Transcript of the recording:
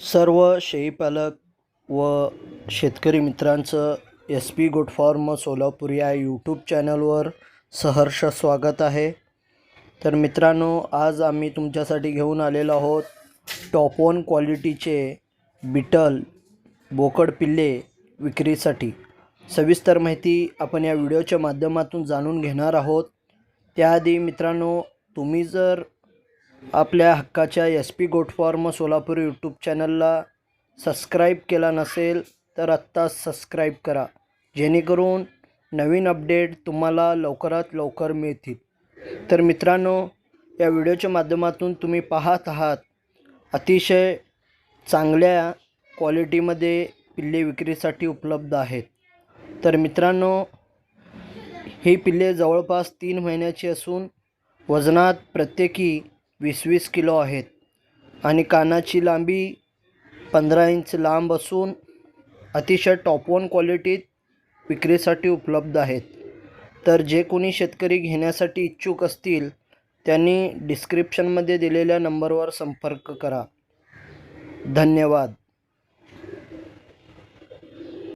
सर्व शेळीपालक व शेतकरी मित्रांचं S P goat farm Solapur या यूट्यूब चॅनलवर सहर्ष स्वागत आहे. तर मित्रांनो आज आम्ही तुमच्यासाठी घेऊन आलेलो आहोत टॉप वन क्वालिटीचे बिटल बोकड पिल्ले विक्रीसाठी. सविस्तर माहिती आपण या व्हिडिओच्या माध्यमातून जाणून घेणार आहोत. त्याआधी मित्रांनो तुम्ही जर आपल्या हक्काच्या S P goat farm Solapur YouTube चॅनलला सबस्क्राईब केला नसेल तर आत्ता सबस्क्राईब करा. जेणेकरून नवीन अपडेट तुम्हाला लवकरात लवकर मिळतील. तर मित्रांनो या व्हिडिओच्या माध्यमातून तुम्ही पाहत आहात अतिशय चांगल्या क्वालिटीमध्ये पिल्ले विक्रीसाठी उपलब्ध आहेत. तर मित्रांनो ही पिल्ले जवळपास तीन महिन्याची असून वजनात प्रत्येकी वीस वीस किलो आहेत. आणि कानाची लांबी पंधरा इंच लांब असून अतिशय टॉप वन क्वालिटीत विक्रीसाठी उपलब्ध आहेत. तर जे कोणी शेतकरी घेण्यासाठी इच्छुक असतील त्यांनी डिस्क्रिप्शनमध्ये दिलेल्या नंबरवर संपर्क करा. धन्यवाद.